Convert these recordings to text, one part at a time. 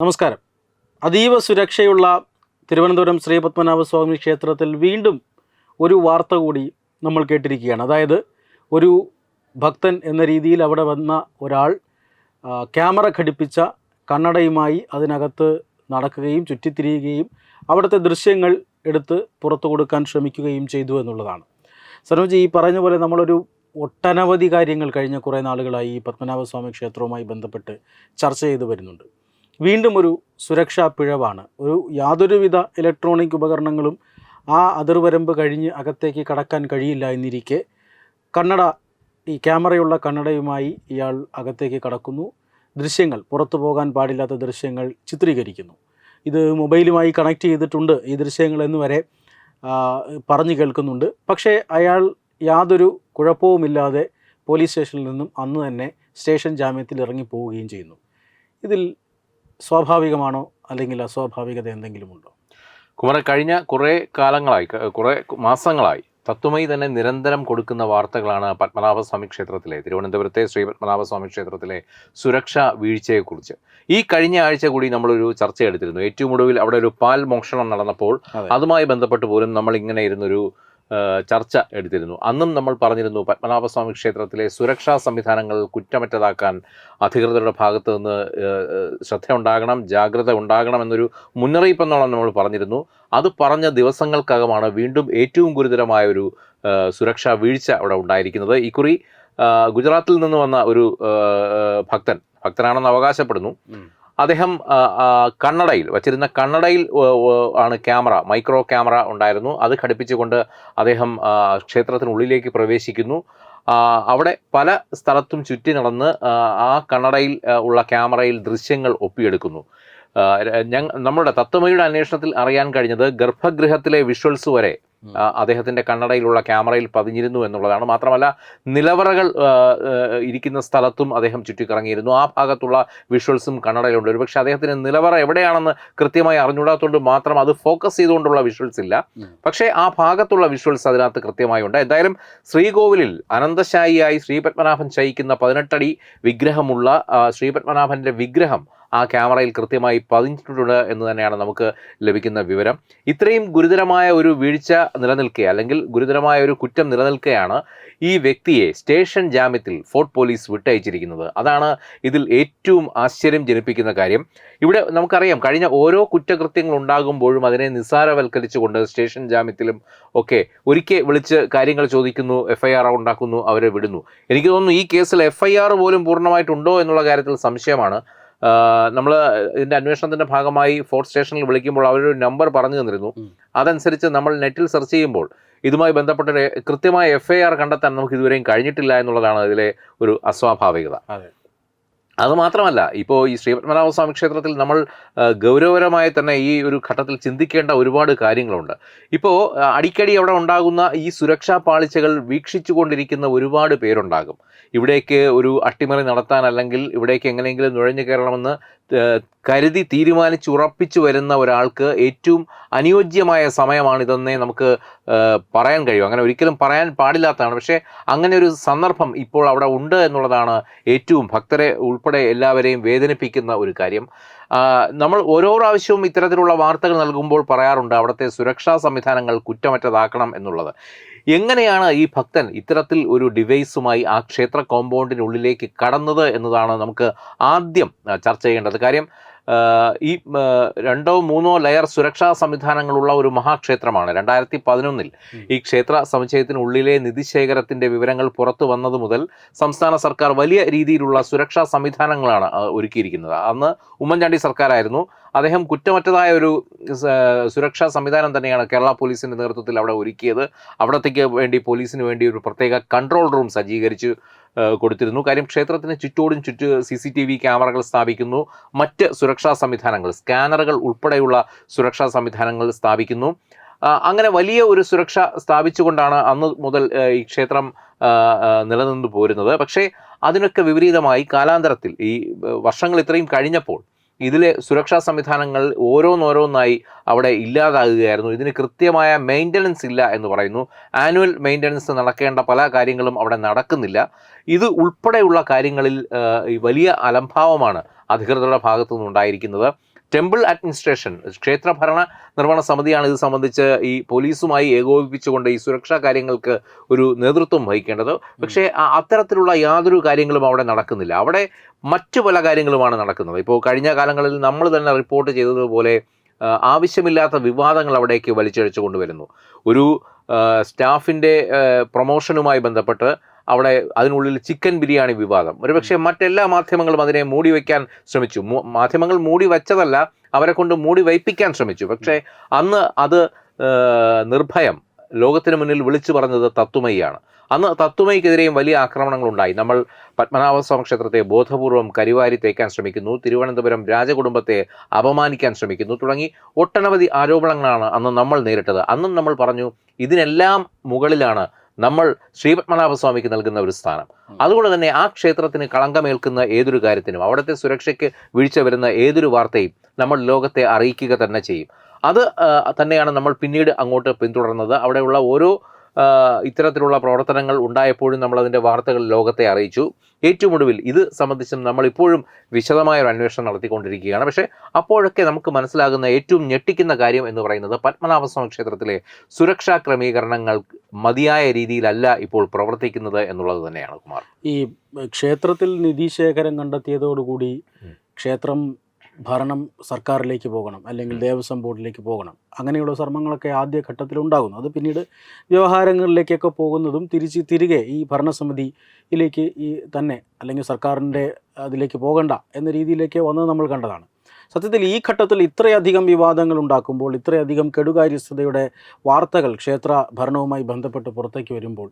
നമസ്കാരം. അതീവ സുരക്ഷയുള്ള തിരുവനന്തപുരം ശ്രീ പത്മനാഭസ്വാമി ക്ഷേത്രത്തിൽ വീണ്ടും ഒരു വാർത്ത കൂടി നമ്മൾ കേട്ടിരിക്കുകയാണ്. അതായത് ഒരു ഭക്തൻ എന്ന രീതിയിൽ അവിടെ വന്ന ഒരാൾ ക്യാമറ ഘടിപ്പിച്ച കണ്ണടയുമായി അതിനകത്ത് നടക്കുകയും ചുറ്റിത്തിരിയുകയും അവിടുത്തെ ദൃശ്യങ്ങൾ എടുത്ത് പുറത്തു കൊടുക്കാൻ ശ്രമിക്കുകയും ചെയ്തു എന്നുള്ളതാണ്. സർവജി ഈ പറഞ്ഞ പോലെ നമ്മളൊരു ഒട്ടനവധി കാര്യങ്ങൾ കഴിഞ്ഞ കുറേ നാളുകളായി ഈ പത്മനാഭസ്വാമി ക്ഷേത്രവുമായി ബന്ധപ്പെട്ട് ചർച്ച ചെയ്തു വരുന്നുണ്ട്. വീണ്ടും ഒരു സുരക്ഷാ പിഴവാണ്. ഒരു യാതൊരുവിധ ഇലക്ട്രോണിക് ഉപകരണങ്ങളും ആ അതിർവരമ്പ് കഴിഞ്ഞ് അകത്തേക്ക് കടക്കാൻ കഴിയില്ല എന്നിരിക്കെ കണ്ണട ഈ ക്യാമറയുള്ള കണ്ണടയുമായി ഇയാൾ അകത്തേക്ക് കടക്കുന്നു. ദൃശ്യങ്ങൾ പുറത്തു പോകാൻ പാടില്ലാത്ത ദൃശ്യങ്ങൾ ചിത്രീകരിക്കുന്നു. ഇത് മൊബൈലുമായി കണക്ട് ചെയ്തിട്ടുണ്ട്. ഈ ദൃശ്യങ്ങൾ എന്ന് വരെ പറഞ്ഞു കേൾക്കുന്നുണ്ട്. പക്ഷേ അയാൾ യാതൊരു കുഴപ്പവുമില്ലാതെ പോലീസ് സ്റ്റേഷനിൽ നിന്നും അന്ന് തന്നെ സ്റ്റേഷൻ ജാമ്യത്തിൽ ഇറങ്ങി പോവുകയും ചെയ്യുന്നു. ഇതിൽ സ്വാഭാവികമാണോ അല്ലെങ്കിൽ അസ്വാഭാവികത എന്തെങ്കിലും ഉണ്ടോ കുമരൻ കഴിഞ്ഞ കുറേ കാലങ്ങളായി കുറേ മാസങ്ങളായി തത്വമയി തന്നെ നിരന്തരം കൊടുക്കുന്ന വാർത്തകളാണ് പത്മനാഭസ്വാമി ക്ഷേത്രത്തിലെ തിരുവനന്തപുരത്തെ ശ്രീ പത്മനാഭസ്വാമി ക്ഷേത്രത്തിലെ സുരക്ഷാ വീഴ്ചയെക്കുറിച്ച്. ഈ കഴിഞ്ഞ ആഴ്ച കൂടി നമ്മളൊരു ചർച്ച എടുത്തിരുന്നു. ഏറ്റവും ഒടുവിൽ അവിടെ ഒരു പാൽ മോഷണം നടന്നപ്പോൾ അതുമായി ബന്ധപ്പെട്ട് പോലും നമ്മൾ ഇങ്ങനെ ഇരുന്നൊരു ചർച്ച എടുത്തിരുന്നു. അന്നും നമ്മൾ പറഞ്ഞിരുന്നു പത്മനാഭസ്വാമി ക്ഷേത്രത്തിലെ സുരക്ഷാ സംവിധാനങ്ങൾ കുറ്റമറ്റതാക്കാൻ അധികൃതരുടെ ഭാഗത്ത് നിന്ന് ശ്രദ്ധയുണ്ടാകണം ജാഗ്രത ഉണ്ടാകണം എന്നൊരു മുന്നറിയിപ്പ് എന്നോളം നമ്മൾ പറഞ്ഞിരുന്നു. അത് പറഞ്ഞ ദിവസങ്ങൾക്കകമാണ് വീണ്ടും ഏറ്റവും ഗുരുതരമായ ഒരു സുരക്ഷാ വീഴ്ച അവിടെ ഉണ്ടായിരിക്കുന്നത്. ഇക്കുറി ഗുജറാത്തിൽ നിന്ന് വന്ന ഒരു ഭക്തൻ ഭക്തനാണെന്ന് അവകാശപ്പെടുന്നു. അദ്ദേഹം കണ്ണടയിൽ വച്ചിരുന്ന കണ്ണടയിൽ ആണ് ക്യാമറ മൈക്രോ ക്യാമറ ഉണ്ടായിരുന്നു. അത് ഘടിപ്പിച്ചുകൊണ്ട് അദ്ദേഹം ക്ഷേത്രത്തിനുള്ളിലേക്ക് പ്രവേശിക്കുന്നു. അവിടെ പല സ്ഥലത്തും ചുറ്റി നടന്ന് ആ, കണ്ണടയിൽ ഉള്ള ക്യാമറയിൽ ദൃശ്യങ്ങൾ ഒപ്പിയെടുക്കുന്നു. ഞങ്ങൾ ഞങ്ങ നമ്മുടെ തത്വമയുടെ അന്വേഷണത്തിൽ അറിയാൻ കഴിഞ്ഞത് ഗർഭഗൃഹത്തിലെ വിഷ്വൽസ് വരെ അദ്ദേഹത്തിന്റെ കണ്ണടയിലുള്ള ക്യാമറയിൽ പതിഞ്ഞിരുന്നു എന്നുള്ളതാണ്. മാത്രമല്ല നിലവറകൾ ഇരിക്കുന്ന സ്ഥലത്തും അദ്ദേഹം ചുറ്റിക്കറങ്ങിയിരുന്നു. ആ ഭാഗത്തുള്ള വിഷ്വൽസും കണ്ണടയിലുണ്ട്. ഒരുപക്ഷെ അദ്ദേഹത്തിന് നിലവറ എവിടെയാണെന്ന് കൃത്യമായി അറിഞ്ഞുകൂടാത്തതുകൊണ്ട് മാത്രം അത് ഫോക്കസ് ചെയ്തുകൊണ്ടുള്ള വിഷ്വൽസ് ഇല്ല. പക്ഷേ ആ ഭാഗത്തുള്ള വിഷ്വൽസ് അതിനകത്ത് കൃത്യമായി ഉണ്ട്. എന്തായാലും ശ്രീകോവിലിൽ അനന്തശായിയായി ശ്രീപത്മനാഭൻ ശയിക്കുന്ന പതിനെട്ടടി വിഗ്രഹമുള്ള ശ്രീപത്മനാഭന്റെ ശ്രീ വിഗ്രഹം ആ ക്യാമറയിൽ കൃത്യമായി പതിഞ്ഞിട്ടുണ്ട് എന്ന് തന്നെയാണ് നമുക്ക് ലഭിക്കുന്ന വിവരം. ഇത്രയും ഗുരുതരമായ ഒരു വീഴ്ച നിലനിൽക്കുക അല്ലെങ്കിൽ ഗുരുതരമായ ഒരു കുറ്റം നിലനിൽക്കുകയാണ് ഈ വ്യക്തിയെ സ്റ്റേഷൻ ജാമ്യത്തിൽ ഫോർട്ട് പോലീസ് വിട്ടയച്ചിരിക്കുന്നത്. അതാണ് ഇതിൽ ഏറ്റവും ആശ്ചര്യം ജനിപ്പിക്കുന്ന കാര്യം. ഇവിടെ നമുക്കറിയാം കഴിഞ്ഞ ഓരോ കുറ്റകൃത്യങ്ങൾ ഉണ്ടാകുമ്പോഴും അതിനെ നിസ്സാരവൽക്കരിച്ചുകൊണ്ട് സ്റ്റേഷൻ ജാമ്യത്തിലും ഒക്കെ ഒരിക്കൽ വിളിച്ച് കാര്യങ്ങൾ ചോദിക്കുന്നു എഫ് ഐ ആർ ഉണ്ടാക്കുന്നു അവരെ വിടുന്നു. എനിക്ക് തോന്നുന്നു ഈ കേസിൽ എഫ് ഐ ആർ പോലും പൂർണമായിട്ടുണ്ടോ എന്നുള്ള കാര്യത്തിൽ സംശയമാണ്. നമ്മൾ ഇതിന്റെ അന്വേഷണത്തിന്റെ ഭാഗമായി ഫോർത്ത് സ്റ്റേഷനിൽ വിളിക്കുമ്പോൾ അവരൊരു നമ്പർ പറഞ്ഞു തന്നിരുന്നു. അതനുസരിച്ച് നമ്മൾ നെറ്റിൽ സെർച്ച് ചെയ്യുമ്പോൾ ഇതുമായി ബന്ധപ്പെട്ട കൃത്യമായ എഫ് ഐ ആർ കണ്ടെത്താൻ നമുക്ക് ഇതുവരെയും കഴിഞ്ഞിട്ടില്ല എന്നുള്ളതാണ് ഇതിലെ ഒരു അസ്വാഭാവികത. അതെ. മാത്രമല്ല ഇപ്പോൾ ഈ ശ്രീപത്മനാഭസ്വാമി ക്ഷേത്രത്തിൽ നമ്മൾ ഗൗരവപരമായി തന്നെ ഈ ഒരു ഘട്ടത്തിൽ ചിന്തിക്കേണ്ട ഒരുപാട് കാര്യങ്ങളുണ്ട്. ഇപ്പോൾ അടിക്കടി അവിടെ ഉണ്ടാകുന്ന ഈ സുരക്ഷാ പാളിച്ചകൾ വീക്ഷിച്ചു കൊണ്ടിരിക്കുന്ന ഒരുപാട് പേരുണ്ടാകും. ഇവിടേക്ക് ഒരു അട്ടിമറി നടത്താൻ അല്ലെങ്കിൽ ഇവിടേക്ക് എങ്ങനെയെങ്കിലും നുഴഞ്ഞു കയറണമെന്ന് കരുതി തീരുമാനിച്ച് ഉറപ്പിച്ചു വരുന്ന ഒരാൾക്ക് ഏറ്റവും അനുയോജ്യമായ സമയമാണിതെന്നേ നമുക്ക് പറയാൻ കഴിയും. അങ്ങനെ ഒരിക്കലും പറയാൻ പാടില്ലാത്തതാണ്. പക്ഷേ അങ്ങനെ ഒരു സന്ദർഭം ഇപ്പോൾ അവിടെ ഉണ്ട് എന്നുള്ളതാണ് ഏറ്റവും ഭക്തരെ ഉൾപ്പെടെ എല്ലാവരെയും വേദനിപ്പിക്കുന്ന ഒരു കാര്യം. നമ്മൾ ഓരോ പ്രാവശ്യവും ഇത്തരത്തിലുള്ള വാർത്തകൾ നൽകുമ്പോൾ പറയാറുണ്ട് അവിടുത്തെ സുരക്ഷാ സംവിധാനങ്ങൾ കുറ്റമറ്റതാക്കണം എന്നുള്ളത്. എങ്ങനെയാണ് ഈ ഭക്തൻ ഇത്തരത്തിൽ ഒരു ഡിവൈസുമായി ആ ക്ഷേത്ര കോമ്പൗണ്ടിനുള്ളിലേക്ക് കടന്നത് എന്നതാണ് നമുക്ക് ആദ്യം ചർച്ച ചെയ്യേണ്ടത്. കാര്യം ഈ രണ്ടോ മൂന്നോ ലെയർ സുരക്ഷാ സംവിധാനങ്ങളുള്ള ഒരു മഹാക്ഷേത്രമാണ്. രണ്ടായിരത്തി പതിനൊന്നിൽ ഈ ക്ഷേത്ര സമുച്ചയത്തിനുള്ളിലെ നിധിശേഖരത്തിന്റെ വിവരങ്ങൾ പുറത്തു വന്നത് മുതൽ സംസ്ഥാന സർക്കാർ വലിയ രീതിയിലുള്ള സുരക്ഷാ സംവിധാനങ്ങളാണ് ഒരുക്കിയിരിക്കുന്നത്. അന്ന് ഉമ്മൻചാണ്ടി സർക്കാരായിരുന്നു. അദ്ദേഹം കുറ്റമറ്റതായ ഒരു സുരക്ഷാ സംവിധാനം തന്നെയാണ് കേരള പോലീസിന്റെ നേതൃത്വത്തിൽ അവിടെ ഒരുക്കിയത്. അവിടത്തേക്ക് വേണ്ടി പോലീസിന് വേണ്ടി ഒരു പ്രത്യേക കൺട്രോൾ റൂം സജ്ജീകരിച്ച് കൊടുത്തിരുന്നു. കാര്യം ക്ഷേത്രത്തിന് ചുറ്റോടും ചുറ്റ് സി സി ടി വി ക്യാമറകൾ സ്ഥാപിക്കുന്നു. മറ്റ് സുരക്ഷാ സംവിധാനങ്ങൾ സ്കാനറുകൾ ഉൾപ്പെടെയുള്ള സുരക്ഷാ സംവിധാനങ്ങൾ സ്ഥാപിക്കുന്നു. അങ്ങനെ വലിയ ഒരു സുരക്ഷ സ്ഥാപിച്ചുകൊണ്ടാണ് അന്ന് മുതൽ ഈ ക്ഷേത്രം നിലനിന്ന് പോരുന്നത്. പക്ഷേ അതിനൊക്കെ വിപരീതമായി കാലാന്തരത്തിൽ ഈ വർഷങ്ങൾ ഇത്രയും കഴിഞ്ഞപ്പോൾ ഇതിലെ സുരക്ഷാ സംവിധാനങ്ങൾ ഓരോന്നോരോന്നായി അവിടെ ഇല്ലാതാകുകയായിരുന്നു. ഇതിന് കൃത്യമായ മെയിന്റനൻസ് ഇല്ല എന്ന് പറയുന്നു. ആനുവൽ മെയിന്റനൻസ് നടക്കേണ്ട പല കാര്യങ്ങളും അവിടെ നടക്കുന്നില്ല. ഇത് ഉൾപ്പെടെയുള്ള കാര്യങ്ങളിൽ വലിയ അലംഭാവമാണ് അധികൃതരുടെ ഭാഗത്തു നിന്നുണ്ടായിരിക്കുന്നത് ടെമ്പിൾ അഡ്മിനിസ്ട്രേഷൻ ക്ഷേത്ര ഭരണ നിർവഹണ സമിതിയാണ് ഇത് സംബന്ധിച്ച് ഈ പോലീസുമായി ഏകോപിപ്പിച്ചുകൊണ്ട് ഈ സുരക്ഷാ കാര്യങ്ങൾക്ക് ഒരു നേതൃത്വം വഹിക്കേണ്ടത്. പക്ഷേ അത്തരത്തിലുള്ള യാതൊരു കാര്യങ്ങളും അവിടെ നടക്കുന്നില്ല. അവിടെ മറ്റു പല കാര്യങ്ങളുമാണ് നടക്കുന്നത്. ഇപ്പോൾ കഴിഞ്ഞ കാലങ്ങളിൽ നമ്മൾ തന്നെ റിപ്പോർട്ട് ചെയ്തതുപോലെ ആവശ്യമില്ലാത്ത വിവാദങ്ങൾ അവിടേക്ക് വലിച്ചഴിച്ചു കൊണ്ടുവരുന്നു. ഒരു സ്റ്റാഫിന്റെ പ്രൊമോഷനുമായി ബന്ധപ്പെട്ട് അവിടെ അതിനുള്ളിൽ ചിക്കൻ ബിരിയാണി വിവാദം. ഒരുപക്ഷെ മറ്റെല്ലാ മാധ്യമങ്ങളും അതിനെ മൂടി വയ്ക്കാൻ ശ്രമിച്ചു. മാധ്യമങ്ങൾ മൂടി വച്ചതല്ല അവരെ കൊണ്ട് മൂടി വയ്പ്പിക്കാൻ ശ്രമിച്ചു. പക്ഷേ അന്ന് അത് നിർഭയം. ലോകത്തിന് മുന്നിൽ വിളിച്ചു പറഞ്ഞത് തത്വമയിയാണ് അന്ന് തത്വമയ്ക്കെതിരെയും വലിയ ആക്രമണങ്ങൾ ഉണ്ടായി നമ്മൾ പത്മനാഭസ്വാമി ക്ഷേത്രത്തെ ബോധപൂർവം കരിവാരി തേക്കാൻ ശ്രമിക്കുന്നു. തിരുവനന്തപുരം രാജകുടുംബത്തെ അപമാനിക്കാൻ ശ്രമിക്കുന്നു. തുടങ്ങി ഒട്ടനവധി ആരോപണങ്ങളാണ് അന്ന് നമ്മൾ നേരിട്ടത്. അന്നും നമ്മൾ പറഞ്ഞു ഇതിനെല്ലാം മുകളിലാണ് നമ്മൾ ശ്രീപത്മനാഭസ്വാമിക്ക് നൽകുന്ന ഒരു സ്ഥാനം. അതുകൊണ്ട് തന്നെ ആ ക്ഷേത്രത്തിന് കളങ്കമേൽക്കുന്ന ഏതൊരു കാര്യത്തിനും അവിടുത്തെ സുരക്ഷയ്ക്ക് വീഴ്ച വരുന്ന ഏതൊരു വാർത്തയും നമ്മൾ ലോകത്തെ അറിയിക്കുക തന്നെ ചെയ്യും. അത് തന്നെയാണ് നമ്മൾ പിന്നീട് അങ്ങോട്ട് പിന്തുടർന്നത്. അവിടെയുള്ള ഓരോ ഇത്തരത്തിലുള്ള പ്രവർത്തനങ്ങൾ ഉണ്ടായപ്പോഴും നമ്മൾ അതിന്റെ വാർത്തകൾ ലോകത്തെ അറിയിച്ചു. ഏറ്റവും ഒടുവിൽ ഇത് സംബന്ധിച്ചും നമ്മൾ ഇപ്പോഴും വിശദമായ ഒരു അന്വേഷണം നടത്തിക്കൊണ്ടിരിക്കുകയാണ്. പക്ഷേ അപ്പോഴൊക്കെ നമുക്ക് മനസ്സിലാകുന്ന ഏറ്റവും ഞെട്ടിക്കുന്ന കാര്യം എന്ന് പറയുന്നത് പത്മനാഭസ്വാമി ക്ഷേത്രത്തിലെ സുരക്ഷാ ക്രമീകരണങ്ങൾ മതിയായ രീതിയിലല്ല ഇപ്പോൾ പ്രവർത്തിക്കുന്നത് എന്നുള്ളത് തന്നെയാണ് കുമാർ. ഈ ക്ഷേത്രത്തിൽ നിധിശേഖരം കണ്ടെത്തിയതോടുകൂടി ഉം. ക്ഷേത്രം ഭരണം സർക്കാരിലേക്ക് പോകണം അല്ലെങ്കിൽ. ദേവസ്വം ബോർഡിലേക്ക് പോകണം. അങ്ങനെയുള്ള ശ്രമങ്ങളൊക്കെ ആദ്യ ഘട്ടത്തിൽ ഉണ്ടാകുന്നു അത് പിന്നീട് വ്യവഹാരങ്ങളിലേക്കൊക്കെ പോകുന്നതും തിരിച്ച് തിരികെ ഈ ഭരണസമിതിയിലേക്ക് ഈ തന്നെ അല്ലെങ്കിൽ സർക്കാരിന്റെ അതിലേക്ക് പോകണ്ട എന്ന രീതിയിലേക്ക് വന്നത് നമ്മൾ കണ്ടതാണ്. സത്യത്തിൽ ഈ ഘട്ടത്തിൽ ഇത്രയധികം വിവാദങ്ങൾ ഉണ്ടാക്കുമ്പോൾ ഇത്രയധികം കെടുകാര്യസ്ഥതയുടെ വാർത്തകൾ ക്ഷേത്ര ഭരണവുമായി ബന്ധപ്പെട്ട് പുറത്തേക്ക് വരുമ്പോൾ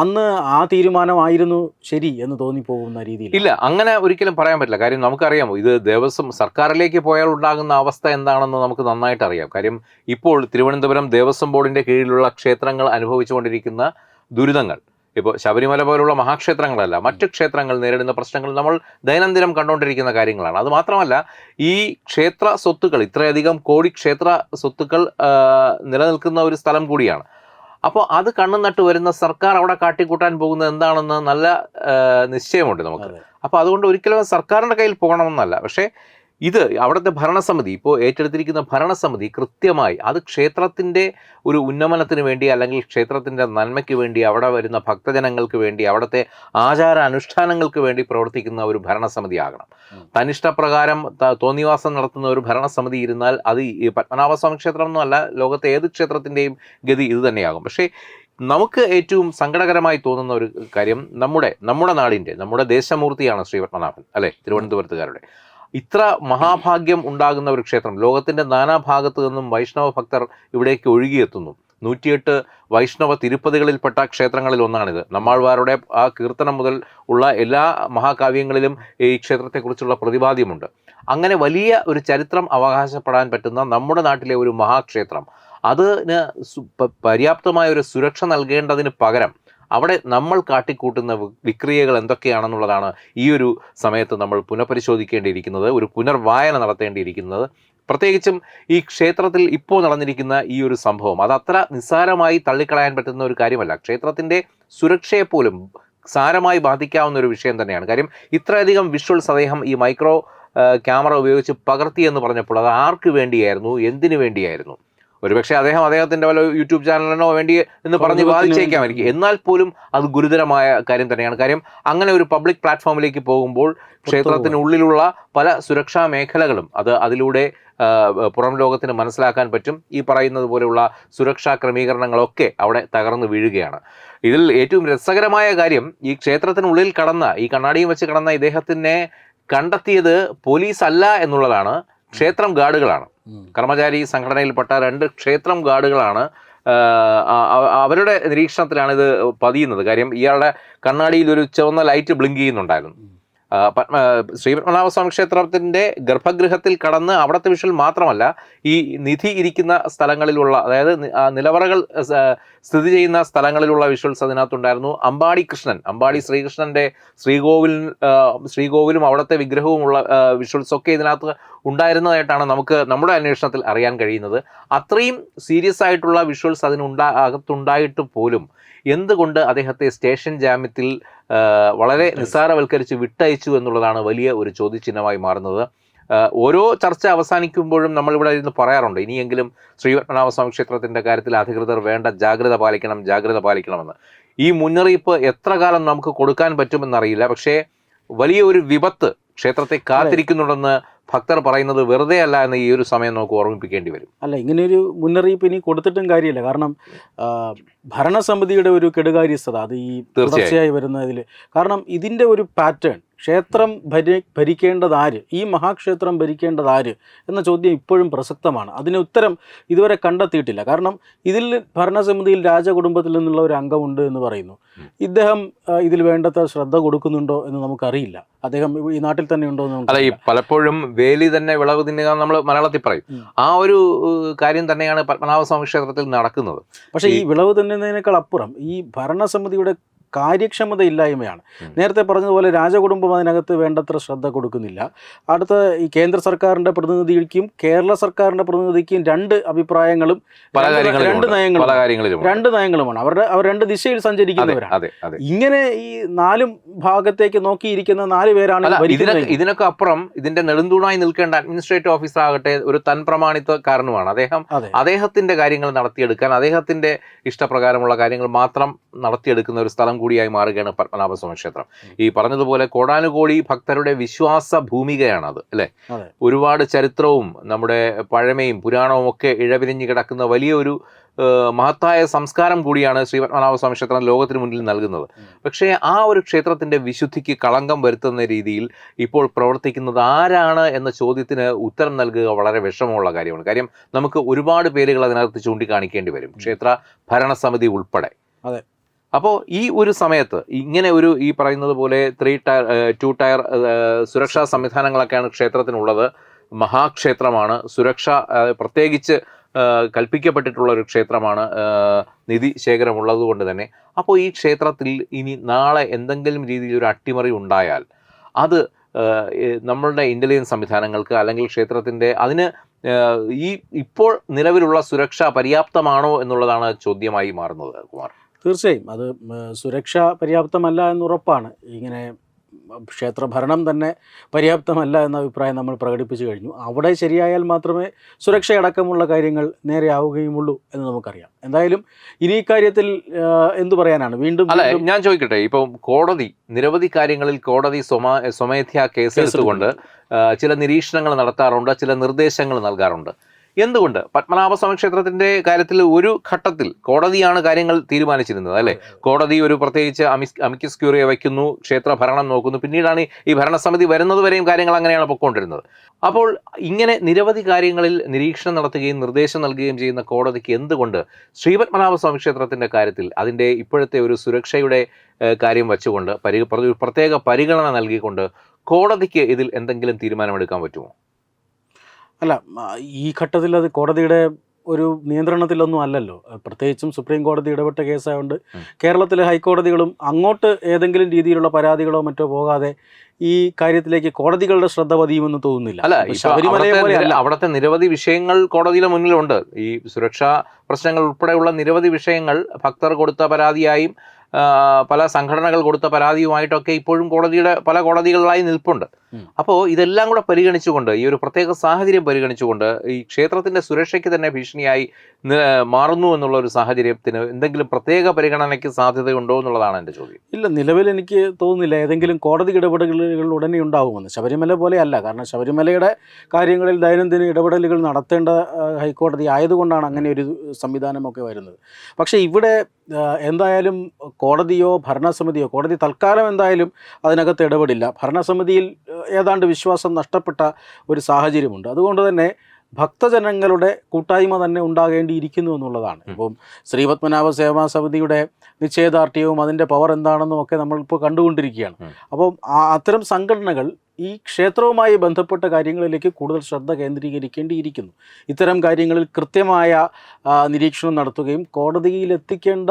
അന്ന് ആ തീരുമാനമായിരുന്നു ശരി എന്ന് തോന്നിപ്പോകുന്ന രീതിയിൽ. ഇല്ല അങ്ങനെ ഒരിക്കലും പറയാൻ പറ്റില്ല. കാര്യം നമുക്കറിയാമോ ഇത് ദേവസ്വം സർക്കാരിലേക്ക് പോയാൽ ഉണ്ടാകുന്ന അവസ്ഥ എന്താണെന്ന് നമുക്ക് നന്നായിട്ട് അറിയാം. കാര്യം ഇപ്പോൾ തിരുവനന്തപുരം ദേവസ്വം ബോർഡിന്റെ കീഴിലുള്ള ക്ഷേത്രങ്ങൾ അനുഭവിച്ചുകൊണ്ടിരിക്കുന്ന ദുരിതങ്ങൾ. ഇപ്പോൾ ശബരിമല പോലുള്ള മഹാക്ഷേത്രങ്ങളല്ല മറ്റ് ക്ഷേത്രങ്ങൾ നേരിടുന്ന പ്രശ്നങ്ങൾ നമ്മൾ ദൈനംദിനം കണ്ടുകൊണ്ടിരിക്കുന്ന കാര്യങ്ങളാണ്. അത് മാത്രമല്ല ഈ ക്ഷേത്ര സ്വത്തുക്കൾ ഇത്രയധികം കോടി ക്ഷേത്ര സ്വത്തുക്കൾ നിലനിൽക്കുന്ന ഒരു സ്ഥലം കൂടിയാണ്. അപ്പോൾ അത് കണ്ണും നട്ട് വരുന്ന സർക്കാർ അവിടെ കാട്ടിക്കൂട്ടാൻ പോകുന്നത് എന്താണെന്ന് നല്ല നിശ്ചയമുണ്ട് നമുക്ക്. അപ്പോൾ അതുകൊണ്ട് ഒരിക്കലും സർക്കാരിന്റെ കയ്യിൽ പോകണമെന്നല്ല. പക്ഷേ ഇത് അവിടുത്തെ ഭരണസമിതി ഇപ്പോൾ ഏറ്റെടുത്തിരിക്കുന്ന ഭരണസമിതി കൃത്യമായി അത് ക്ഷേത്രത്തിന്റെ ഒരു ഉന്നമനത്തിന് വേണ്ടി അല്ലെങ്കിൽ ക്ഷേത്രത്തിന്റെ നന്മയ്ക്ക് വേണ്ടി അവിടെ വരുന്ന ഭക്തജനങ്ങൾക്ക് വേണ്ടി അവിടുത്തെ ആചാര അനുഷ്ഠാനങ്ങൾക്ക് വേണ്ടി പ്രവർത്തിക്കുന്ന ഒരു ഭരണസമിതി ആകണം. തനിഷ്ടപ്രകാരം തോന്നിവാസം നടത്തുന്ന ഒരു ഭരണസമിതി ഇരുന്നാൽ അത് ഈ പത്മനാഭസ്വാമി ക്ഷേത്രം എന്നല്ല ലോകത്തെ ഏത് ക്ഷേത്രത്തിന്റെയും ഗതി ഇത് തന്നെയാകും. പക്ഷേ നമുക്ക് ഏറ്റവും സങ്കടകരമായി തോന്നുന്ന ഒരു കാര്യം നമ്മുടെ നമ്മുടെ നാടിന്റെ നമ്മുടെ ദേശമൂർത്തിയാണ് ശ്രീ പത്മനാഭൻ അല്ലേ? തിരുവനന്തപുരത്തുകാരുടെ. ഇത്ര മഹാഭാഗ്യം ഉണ്ടാകുന്ന ഒരു ക്ഷേത്രം. ലോകത്തിന്റെ നാനാഭാഗത്തു നിന്നും വൈഷ്ണവ ഭക്തർ ഇവിടേക്ക് ഒഴുകിയെത്തുന്നു. നൂറ്റിയെട്ട് വൈഷ്ണവ തിരുപ്പതികളിൽപ്പെട്ട ക്ഷേത്രങ്ങളിൽ ഒന്നാണിത്. നമ്മൾവാരുടെ ആ കീർത്തനം മുതൽ ഉള്ള എല്ലാ മഹാകാവ്യങ്ങളിലും ഈ ക്ഷേത്രത്തെക്കുറിച്ചുള്ള പ്രതിപാദ്യമുണ്ട്. അങ്ങനെ വലിയ ഒരു ചരിത്രം അവകാശപ്പെടാൻ പറ്റുന്ന നമ്മുടെ നാട്ടിലെ ഒരു മഹാക്ഷേത്രം. അതിന് പര്യാപ്തമായ ഒരു സുരക്ഷ നൽകേണ്ടതിന് പകരം അവിടെ നമ്മൾ കാട്ടിക്കൂട്ടുന്ന വിക്രിയകൾ എന്തൊക്കെയാണെന്നുള്ളതാണ് ഈ ഒരു സമയത്ത് നമ്മൾ പുനഃപരിശോധിക്കേണ്ടിയിരിക്കുന്നത് ഒരു പുനർവായന നടത്തേണ്ടിയിരിക്കുന്നത്. പ്രത്യേകിച്ചും ഈ ക്ഷേത്രത്തിൽ ഇപ്പോൾ നടന്നിരിക്കുന്ന ഈ ഒരു സംഭവം അത് അത്ര നിസ്സാരമായി തള്ളിക്കളയാൻ പറ്റുന്ന ഒരു കാര്യമല്ല. ക്ഷേത്രത്തിന്റെ സുരക്ഷയെപ്പോലും സാരമായി ബാധിക്കാവുന്ന ഒരു വിഷയം തന്നെയാണ്. കാര്യം ഇത്രയധികം വിഷ്വൽസ് അദ്ദേഹം ഈ മൈക്രോ ക്യാമറ ഉപയോഗിച്ച് പകർത്തി എന്ന് പറഞ്ഞപ്പോൾ അത് ആർക്ക് വേണ്ടിയായിരുന്നു? എന്തിനു വേണ്ടിയായിരുന്നു? ഒരുപക്ഷെ അദ്ദേഹം അദ്ദേഹത്തിന്റെ വല്ല യൂട്യൂബ് ചാനലിനോ വേണ്ടി എന്ന് പറഞ്ഞ് വാദിച്ചേക്കാം ബാധിച്ചേക്കാമായിരിക്കും എന്നാൽ പോലും അത് ഗുരുതരമായ കാര്യം തന്നെയാണ്. കാര്യം അങ്ങനെ ഒരു പബ്ലിക് പ്ലാറ്റ്ഫോമിലേക്ക് പോകുമ്പോൾ ക്ഷേത്രത്തിനുള്ളിലുള്ള പല സുരക്ഷാ മേഖലകളും അത് അതിലൂടെ പുറം ലോകത്തിന് മനസ്സിലാക്കാൻ പറ്റും. ഈ പറയുന്നത് പോലെയുള്ള സുരക്ഷാ ക്രമീകരണങ്ങളൊക്കെ അവിടെ തകർന്നു വീഴുകയാണ്. ഇതിൽ ഏറ്റവും രസകരമായ കാര്യം ഈ ക്ഷേത്രത്തിനുള്ളിൽ കടന്ന ഈ കണ്ണാടിയും വെച്ച് കടന്ന ഇദ്ദേഹത്തിനെ കണ്ടെത്തിയത് പോലീസ് അല്ല എന്നുള്ളതാണ് ക്ഷേത്രം ഗാർഡുകളാണ്. കർമ്മചാരി സംഘടനയിൽപ്പെട്ട രണ്ട് ക്ഷേത്രം ഗാർഡുകളാണ് അവരുടെ നിരീക്ഷണത്തിലാണ് ഇത് പതിയുന്നത്. കാര്യം ഇയാളുടെ കണ്ണാടിയിൽ ഒരു ചുവന്ന ലൈറ്റ് ബ്ലിങ്ക് ചെയ്യുന്നുണ്ടായിരുന്നു. ശ്രീ പത്മനാഭസ്വാമി ക്ഷേത്രത്തിന്റെ ഗർഭഗൃഹത്തിൽ കടന്ന് അവിടുത്തെ വിഷൽ മാത്രമല്ല ഈ നിധി ഇരിക്കുന്ന സ്ഥലങ്ങളിലുള്ള അതായത് നിലവറകൾ സ്ഥിതി ചെയ്യുന്ന സ്ഥലങ്ങളിലുള്ള വിഷ്വൽസ് അതിനകത്തുണ്ടായിരുന്നു. അമ്പാടി കൃഷ്ണൻ അമ്പാടി ശ്രീകൃഷ്ണന്റെ ശ്രീകോവിൽ ശ്രീകോവിലും അവിടുത്തെ വിഗ്രഹവുമുള്ള വിഷ്വൽസ് ഒക്കെ ഇതിനകത്ത് ഉണ്ടായിരുന്നതായിട്ടാണ് നമുക്ക് നമ്മുടെ അന്വേഷണത്തിൽ അറിയാൻ കഴിയുന്നത്. അത്രയും സീരിയസ് ആയിട്ടുള്ള വിഷ്വൽസ് അതിനുണ്ടാ അകത്തുണ്ടായിട്ട് പോലും എന്തുകൊണ്ട് അദ്ദേഹത്തെ സ്റ്റേഷൻ ജാമ്യത്തിൽ വളരെ. നിസ്സാരവൽക്കരിച്ച് വിട്ടയച്ചു എന്നുള്ളതാണ് വലിയ ഒരു ചോദ്യചിഹ്നമായി മാറുന്നത്. ഓരോ ചർച്ച അവസാനിക്കുമ്പോഴും നമ്മളിവിടെ ഇരുന്ന് പറയാറുണ്ട് ഇനിയെങ്കിലും ശ്രീപത്മനാഭസ്വാമി ക്ഷേത്രത്തിന്റെ കാര്യത്തിൽ അധികൃതർ വേണ്ട ജാഗ്രത പാലിക്കണം ജാഗ്രത പാലിക്കണമെന്ന്. ഈ മുന്നറിയിപ്പ് എത്ര കാലം നമുക്ക് കൊടുക്കാൻ പറ്റുമെന്നറിയില്ല പക്ഷേ വലിയ ഒരു വിപത്ത് ക്ഷേത്രത്തെ കാത്തിരിക്കുന്നുണ്ടെന്ന് ഭക്തർ പറയുന്നത് വെറുതെ അല്ല എന്ന് ഈ ഒരു സമയം നമുക്ക് ഓർമ്മിപ്പിക്കേണ്ടി വരും. അല്ല ഇങ്ങനെയൊരു മുന്നറിയിപ്പ് ഇനി കൊടുത്തിട്ടും കാര്യമില്ല. കാരണം ഭരണസമിതിയുടെ ഒരു കെടുകാര്യസ്ഥത അത് ഈ തീർച്ചയായി. തുടർച്ചയായി വരുന്നതിൽ കാരണം ഇതിന്റെ ഒരു പാറ്റേൺ ക്ഷേത്രം ഭരി ഭരിക്കേണ്ടതാര്? ഈ മഹാക്ഷേത്രം ഭരിക്കേണ്ടതാര്? എന്ന ചോദ്യം ഇപ്പോഴും പ്രസക്തമാണ്. അതിന് ഉത്തരം ഇതുവരെ കണ്ടെത്തിയിട്ടില്ല. കാരണം ഇതിൽ ഭരണസമിതിയിൽ രാജകുടുംബത്തിൽ നിന്നുള്ള ഒരു അംഗമുണ്ട് എന്ന് പറയുന്നു. ഇദ്ദേഹം ഇതിൽ വേണ്ടത്ര ശ്രദ്ധ കൊടുക്കുന്നുണ്ടോ എന്ന് നമുക്കറിയില്ല. അദ്ദേഹം ഈ നാട്ടിൽ തന്നെ ഉണ്ടോ എന്ന് അല്ല ഈ പലപ്പോഴും വേലി തന്നെ വിളവ് തിന്നുക നമ്മൾ മലയാളത്തിൽ പറയും. ആ ഒരു കാര്യം തന്നെയാണ് പത്മനാഭസ്വാമി ക്ഷേത്രത്തിൽ നടക്കുന്നത്. പക്ഷേ ഈ- വിളവ് തിന്നുന്നതിനേക്കാൾ അപ്പുറം ഈ ഭരണസമിതിയുടെ കാര്യക്ഷമത ഇല്ലായ്മയാണ് ഉം. നേരത്തെ പറഞ്ഞതുപോലെ രാജകുടുംബം അതിനകത്ത് വേണ്ടത്ര ശ്രദ്ധ കൊടുക്കുന്നില്ല. അടുത്ത ഈ കേന്ദ്ര സർക്കാരിന്റെ പ്രതിനിധിക്കും കേരള സർക്കാരിന്റെ പ്രതിനിധിക്കും രണ്ട് അഭിപ്രായങ്ങളും രണ്ട് നയങ്ങളും രണ്ട് നയങ്ങളുമാണ്. അവരുടെ അവർ രണ്ട് ദിശയിൽ സഞ്ചരിക്കുന്നവരാണ്. ഇങ്ങനെ ഈ നാലും ഭാഗത്തേക്ക് നോക്കിയിരിക്കുന്ന നാല് പേരാണ് ഇതിനൊക്കെ അപ്പുറം ഇതിന്റെ നെടുന്തൂണായി നിൽക്കേണ്ട അഡ്മിനിസ്ട്രേറ്റീവ് ഓഫീസർ ആകട്ടെ ഒരു തൻ കാരണമാണ് അദ്ദേഹം അദ്ദേഹത്തിന്റെ കാര്യങ്ങൾ നടത്തിയെടുക്കാൻ അദ്ദേഹത്തിന്റെ ഇഷ്ടപ്രകാരമുള്ള കാര്യങ്ങൾ മാത്രം നടത്തിയെടുക്കുന്ന ഒരു സ്ഥലം കൂടിയായി മാറുകയാണ് പത്മനാഭസ്വാമി ക്ഷേത്രം. ഈ പറഞ്ഞതുപോലെ കോടാനുകോടി ഭക്തരുടെ വിശ്വാസ ഭൂമികയാണത് അല്ലെ. ഒരുപാട് ചരിത്രവും നമ്മുടെ പഴമയും പുരാണവും ഒക്കെ ഇഴപിരിഞ്ഞ് കിടക്കുന്ന വലിയൊരു മഹത്തായ സംസ്കാരം കൂടിയാണ് ശ്രീ പത്മനാഭസ്വാമി ക്ഷേത്രം ലോകത്തിന് മുന്നിൽ നൽകുന്നത്. പക്ഷേ ആ ഒരു ക്ഷേത്രത്തിന്റെ വിശുദ്ധിക്ക് കളങ്കം വരുത്തുന്ന രീതിയിൽ ഇപ്പോൾ പ്രവർത്തിക്കുന്നത് ആരാണ് എന്ന ചോദ്യത്തിന് ഉത്തരം നൽകുക വളരെ വിഷമമുള്ള കാര്യമാണ്. കാര്യം നമുക്ക് ഒരുപാട് പേരുകൾ അതിനകത്ത് ചൂണ്ടിക്കാണിക്കേണ്ടി വരും. ക്ഷേത്ര ഭരണസമിതി ഉൾപ്പെടെ. അതെ. അപ്പോൾ ഈ ഒരു സമയത്ത് ഇങ്ങനെ ഒരു ഈ പറയുന്നത് പോലെ ത്രീ ടയർ ടു ടയർ സുരക്ഷാ സംവിധാനങ്ങളൊക്കെയാണ് ക്ഷേത്രത്തിനുള്ളത്. മഹാക്ഷേത്രമാണ്. സുരക്ഷ പ്രത്യേകിച്ച് കൽപ്പിക്കപ്പെട്ടിട്ടുള്ള ഒരു ക്ഷേത്രമാണ് നിധി ശേഖരമുള്ളത് കൊണ്ട് തന്നെ. അപ്പോൾ ഈ ക്ഷേത്രത്തിൽ ഇനി നാളെ എന്തെങ്കിലും രീതിയിൽ ഒരു അട്ടിമറി ഉണ്ടായാൽ അത് നമ്മളുടെ ഇന്റലിജൻസ് സംവിധാനങ്ങൾക്ക് അല്ലെങ്കിൽ ക്ഷേത്രത്തിന്റെ അതിന് ഈ ഇപ്പോൾ നിലവിലുള്ള സുരക്ഷ പര്യാപ്തമാണോ എന്നുള്ളതാണ് ചോദ്യമായി മാറുന്നത് കുമാർ. തീർച്ചയായും. അത് സുരക്ഷ പര്യാപ്തമല്ല എന്നുറപ്പാണ്. ഇങ്ങനെ ക്ഷേത്രഭരണം ക്ഷേത്ര ഭരണം തന്നെ പര്യാപ്തമല്ല എന്ന അഭിപ്രായം നമ്മൾ പ്രകടിപ്പിച്ചു കഴിഞ്ഞു. അവിടെ ശരിയായാൽ മാത്രമേ സുരക്ഷയടക്കമുള്ള കാര്യങ്ങൾ നേരെയാവുകയുമുള്ളൂ എന്ന് നമുക്കറിയാം. എന്തായാലും ഇനി ഇക്കാര്യത്തിൽ എന്തു പറയാനാണ്? വീണ്ടും അല്ല ഞാൻ ചോദിക്കട്ടെ? ഇപ്പം കോടതി നിരവധി കാര്യങ്ങളിൽ കോടതി സ്വമാ സ്വമേധ്യാ കേസെടുത്തുകൊണ്ട് ചില നിരീക്ഷണങ്ങൾ നടത്താറുണ്ട് ചില നിർദ്ദേശങ്ങൾ നൽകാറുണ്ട്. എന്തുകൊണ്ട്? പത്മനാഭസ്വാമി ക്ഷേത്രത്തിന്റെ കാര്യത്തിൽ ഒരു ഘട്ടത്തിൽ കോടതിയാണ് കാര്യങ്ങൾ തീരുമാനിച്ചിരുന്നത് അല്ലെ? കോടതി ഒരു പ്രത്യേകിച്ച് അമിസ് അമിക്കസ് ക്യൂറിയെ വയ്ക്കുന്നു ക്ഷേത്ര ഭരണം നോക്കുന്നു. പിന്നീടാണ് ഈ ഭരണസമിതി വരുന്നത് വരെയും കാര്യങ്ങൾ അങ്ങനെയാണ് പൊക്കോണ്ടിരുന്നത്. അപ്പോൾ ഇങ്ങനെ നിരവധി കാര്യങ്ങളിൽ നിരീക്ഷണം നടത്തുകയും നിർദ്ദേശം നൽകുകയും ചെയ്യുന്ന കോടതിക്ക് എന്തുകൊണ്ട് ശ്രീപത്മനാഭസ്വാമി ക്ഷേത്രത്തിന്റെ കാര്യത്തിൽ അതിന്റെ ഇപ്പോഴത്തെ ഒരു സുരക്ഷയുടെ കാര്യം വെച്ചുകൊണ്ട് പരി പ്രത്യേക പരിഗണന നൽകിക്കൊണ്ട് കോടതിക്ക് ഇതിൽ എന്തെങ്കിലും തീരുമാനമെടുക്കാൻ പറ്റുമോ? അല്ല ഈ ഘട്ടത്തിൽ അത് കോടതിയുടെ ഒരു നിയന്ത്രണത്തിലൊന്നും അല്ലല്ലോ. പ്രത്യേകിച്ചും സുപ്രീം കോടതി ഇടപെട്ട കേസായതുകൊണ്ട്. കേരളത്തിലെ ഹൈക്കോടതികളും അങ്ങോട്ട് ഏതെങ്കിലും രീതിയിലുള്ള പരാതികളോ മറ്റോ പോകാതെ ഈ കാര്യത്തിലേക്ക് കോടതികളുടെ ശ്രദ്ധ പതിയുമെന്ന് തോന്നുന്നില്ല. അല്ല. അവിടുത്തെ നിരവധി വിഷയങ്ങൾ കോടതിയുടെ മുന്നിലുണ്ട്. ഈ സുരക്ഷാ പ്രശ്നങ്ങൾ ഉൾപ്പെടെയുള്ള നിരവധി വിഷയങ്ങൾ ഭക്തർ കൊടുത്ത പരാതിയായും പല സംഘടനകൾ കൊടുത്ത പരാതിയുമായിട്ടൊക്കെ ഇപ്പോഴും കോടതിയുടെ പല കോടതികളിലായി നിൽപ്പുണ്ട്. അപ്പോൾ ഇതെല്ലാം കൂടെ പരിഗണിച്ചുകൊണ്ട് ഈ ഒരു പ്രത്യേക സാഹചര്യം പരിഗണിച്ചുകൊണ്ട് ഈ ക്ഷേത്രത്തിന്റെ സുരക്ഷയ്ക്ക് തന്നെ ഭീഷണിയായി മാറുന്നു എന്നുള്ള ഒരു സാഹചര്യത്തിന് എന്തെങ്കിലും പ്രത്യേക പരിഗണനയ്ക്ക് സാധ്യതയുണ്ടോ എന്നുള്ളതാണ് എന്റെ ചോദ്യം. ഇല്ല നിലവിൽ എനിക്ക് തോന്നുന്നില്ല. ഏതെങ്കിലും കോടതി ഇടപെടലുകൾ ഉടനെ ഉണ്ടാവുമെന്ന് ശബരിമല പോലെയല്ല. കാരണം ശബരിമലയുടെ കാര്യങ്ങളിൽ ദൈനംദിന ഇടപെടലുകൾ നടത്തേണ്ട ഹൈക്കോടതി ആയതുകൊണ്ടാണ് അങ്ങനെ ഒരു സംവിധാനമൊക്കെ വരുന്നത്. പക്ഷേ ഇവിടെ എന്തായാലും കോടതിയോ ഭരണസമിതിയോ കോടതി തൽക്കാലം എന്തായാലും അതിനകത്ത് ഇടപെടില്ല. ഭരണസമിതിയിൽ ഏതാണ്ട് വിശ്വാസം നഷ്ടപ്പെട്ട ഒരു സാഹചര്യമുണ്ട്. അതുകൊണ്ട് തന്നെ ഭക്തജനങ്ങളുടെ കൂട്ടായ്മ തന്നെ ഉണ്ടാകേണ്ടിയിരിക്കുന്നു എന്നുള്ളതാണ്. ഇപ്പം ശ്രീപത്മനാഭ സേവാ സമിതിയുടെ നിശ്ചയദാർഢ്യവും അതിന്റെ പവർ എന്താണെന്നും ഒക്കെ നമ്മളിപ്പോൾ കണ്ടുകൊണ്ടിരിക്കുകയാണ്. അപ്പം അത്തരം സംഘടനകൾ ഈ ക്ഷേത്രവുമായി ബന്ധപ്പെട്ട കാര്യങ്ങളിലേക്ക് കൂടുതൽ ശ്രദ്ധ കേന്ദ്രീകരിക്കേണ്ടിയിരിക്കുന്നു. ഇത്തരം കാര്യങ്ങളിൽ കൃത്യമായ നിരീക്ഷണം നടത്തുകയും കോടതിയിൽ എത്തിക്കേണ്ട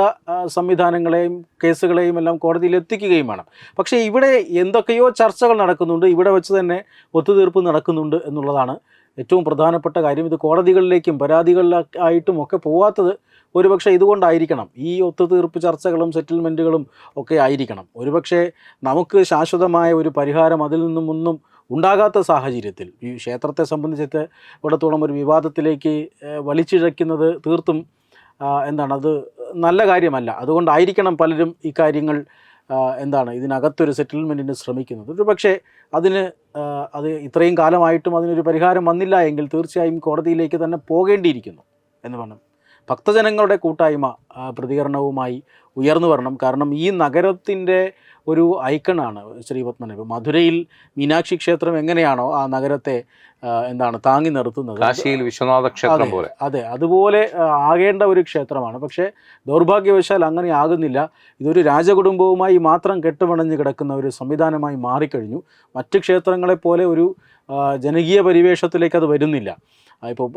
സംവിധാനങ്ങളെയും കേസുകളെയും എല്ലാം കോടതിയിൽ എത്തിക്കുകയും വേണം. പക്ഷേ ഇവിടെ എന്തൊക്കെയോ ചർച്ചകൾ നടക്കുന്നുണ്ട്. ഇവിടെ വെച്ച് തന്നെ ഒത്തുതീർപ്പ് നടക്കുന്നുണ്ട് എന്നുള്ളതാണ് ഏറ്റവും പ്രധാനപ്പെട്ട കാര്യം ഇത് കോടതികളിലേക്കും പരാതികളിലായിട്ടും ഒക്കെ പോവാത്തത് ഒരുപക്ഷെ ഇതുകൊണ്ടായിരിക്കണം. ഈ ഒത്തുതീർപ്പ് ചർച്ചകളും സെറ്റിൽമെന്റുകളും ഒക്കെ ആയിരിക്കണം. ഒരുപക്ഷെ നമുക്ക് ശാശ്വതമായ ഒരു പരിഹാരം അതിൽ നിന്നും ഒന്നും ഉണ്ടാകാത്ത സാഹചര്യത്തിൽ ഈ ക്ഷേത്രത്തെ സംബന്ധിച്ചിട്ട് ഇവിടത്തോളം ഒരു വിവാദത്തിലേക്ക് വലിച്ചിഴക്കുന്നത് തീർത്തും എന്താണ് അത് നല്ല കാര്യമല്ല. അതുകൊണ്ടായിരിക്കണം പലരും ഇക്കാര്യങ്ങൾ കാര്യങ്ങൾ എന്താണ് ഇതിനകത്തൊരു സെറ്റിൽമെന്റിന് ശ്രമിക്കുന്നത്. ഒരു പക്ഷേ അതിന് അത് ഇത്രയും കാലമായിട്ടും അതിനൊരു പരിഹാരം വന്നില്ല എങ്കിൽ തീർച്ചയായും കോടതിയിലേക്ക് തന്നെ പോകേണ്ടിയിരിക്കുന്നു എന്ന് പറഞ്ഞു ഭക്തജനങ്ങളുടെ കൂട്ടായ്മ പ്രതികരണവുമായി ഉയർന്നു വരണം. കാരണം ഈ നഗരത്തിന്റെ ഒരു ഐക്കണാണ് ശ്രീ പത്മനാഭ മധുരയിൽ മീനാക്ഷി ക്ഷേത്രം എങ്ങനെയാണോ ആ നഗരത്തെ എന്താണ് താങ്ങി നിർത്തുന്നത്? കാശിയിൽ വിശ്വനാഥ ക്ഷേത്രം പോലെ. അതെ. അതുപോലെ ആകേണ്ട ഒരു ക്ഷേത്രമാണ്. പക്ഷേ ദൗർഭാഗ്യവശാൽ അങ്ങനെ ആകുന്നില്ല. ഇതൊരു രാജകുടുംബവുമായി മാത്രം കെട്ടുപണഞ്ഞ് കിടക്കുന്ന ഒരു സംവിധാനമായി മാറിക്കഴിഞ്ഞു. മറ്റ് ക്ഷേത്രങ്ങളെപ്പോലെ ഒരു ജനകീയ പരിവേഷത്തിലേക്ക് അത് വരുന്നില്ല. ഇപ്പോൾ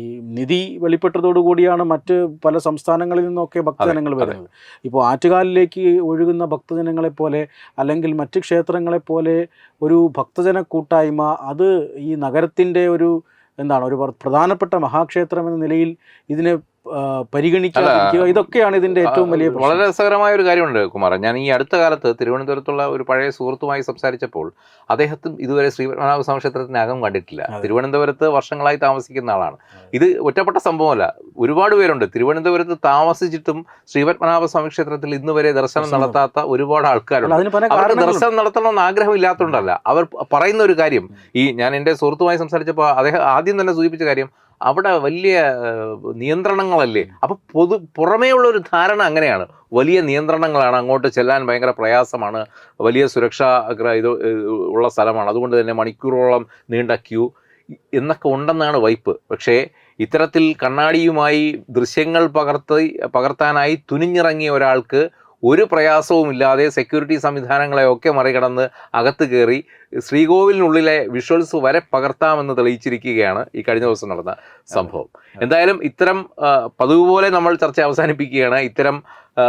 ഈ നിധി വെളിപ്പെട്ടതോടുകൂടിയാണ് മറ്റ് പല സംസ്ഥാനങ്ങളിൽ നിന്നൊക്കെ ഭക്തജനങ്ങൾ വരുന്നത്. ഇപ്പോൾ ആറ്റുകാലിലേക്ക് ഒഴുകുന്ന ഭക്തജനങ്ങളെ പോലെ അല്ലെങ്കിൽ മറ്റ് ക്ഷേത്രങ്ങളെ പോലെ ഒരു ഭക്തജന കൂട്ടായ്മ അത് ഈ നഗരത്തിന്റെ ഒരു എന്താണ് ഒരു പ്രധാനപ്പെട്ട മഹാക്ഷേത്രം എന്ന നിലയിൽ ഇതിനെ പരിഗണിക്കാതിരിക്കുക ഇതൊക്കെയാണ് ഇതിന്റെ ഏറ്റവും വലിയ വളരെ രസകരമായ ഒരു കാര്യമുണ്ട് കുമാർ. ഞാൻ ഈ അടുത്ത കാലത്ത് തിരുവനന്തപുരത്തുള്ള ഒരു പഴയ സുഹൃത്തുമായി സംസാരിച്ചപ്പോൾ അദ്ദേഹത്തും ഇതുവരെ ശ്രീപത്മനാഭ സ്വാമി ക്ഷേത്രത്തിനകം കണ്ടിട്ടില്ല. തിരുവനന്തപുരത്ത് വർഷങ്ങളായി താമസിക്കുന്ന ആളാണ്. ഇത് ഒറ്റപ്പെട്ട സംഭവമല്ല ഒരുപാട് പേരുണ്ട്. തിരുവനന്തപുരത്ത് താമസിച്ചിട്ടും ശ്രീപത്മനാഭ സ്വാമി ക്ഷേത്രത്തിൽ ഇന്ന് വരെ ദർശനം നടത്താത്ത ഒരുപാട് ആൾക്കാരുണ്ട്. അവർക്ക് ദർശനം നടത്തണമെന്ന് ആഗ്രഹമില്ലാത്തതുകൊണ്ടല്ല. അവർ പറയുന്ന ഒരു കാര്യം ഈ ഞാൻ എന്റെ സുഹൃത്തുമായി സംസാരിച്ചപ്പോൾ അദ്ദേഹം ആദ്യം തന്നെ സൂചിപ്പിച്ച കാര്യം അവിടെ വലിയ നിയന്ത്രണങ്ങളല്ലേ? അപ്പൊ പൊതു പുറമേയുള്ള ഒരു ധാരണ അങ്ങനെയാണ്. വലിയ നിയന്ത്രണങ്ങളാണ് അങ്ങോട്ട് ചെല്ലാൻ ഭയങ്കര പ്രയാസമാണ്. വലിയ സുരക്ഷാ ഇത് ഉള്ള സ്ഥലമാണ്. അതുകൊണ്ട് തന്നെ മണിക്കൂറോളം നീണ്ട ക്യൂ. എന്നൊക്കെ ഉണ്ടെന്നാണ് വൈപ്പ്. പക്ഷേ ഇത്തരത്തിൽ കണ്ണാടിയുമായി ദൃശ്യങ്ങൾ പകർത്തി പകർത്താനായി തുനിഞ്ഞിറങ്ങിയ ഒരാൾക്ക് ഒരു പ്രയാസവുമില്ലാതെ സെക്യൂരിറ്റി സംവിധാനങ്ങളെയൊക്കെ മറികടന്ന് അകത്ത് കയറി ശ്രീകോവിലിനുള്ളിലെ വിഷ്വൽസ് വരെ പകർത്താമെന്ന് തെളിയിച്ചിരിക്കുകയാണ് ഈ കഴിഞ്ഞ ദിവസം നടന്ന സംഭവം. എന്തായാലും ഇത്തരം പതിവ് പോലെ നമ്മൾ ചർച്ച അവസാനിപ്പിക്കുകയാണ്. ഇത്തരം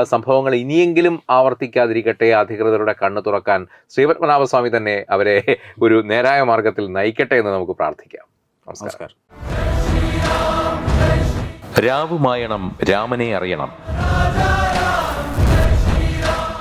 സംഭവങ്ങൾ ഇനിയെങ്കിലും ആവർത്തിക്കാതിരിക്കട്ടെ. അധികൃതരുടെ കണ്ണ് തുറക്കാൻ ശ്രീപത്മനാഭസ്വാമി തന്നെ അവരെ ഒരു നേരായ മാർഗത്തിൽ നയിക്കട്ടെ എന്ന് നമുക്ക് പ്രാർത്ഥിക്കാം. നമസ്കാരം. രാവുമായണം രാമനെ അറിയണം.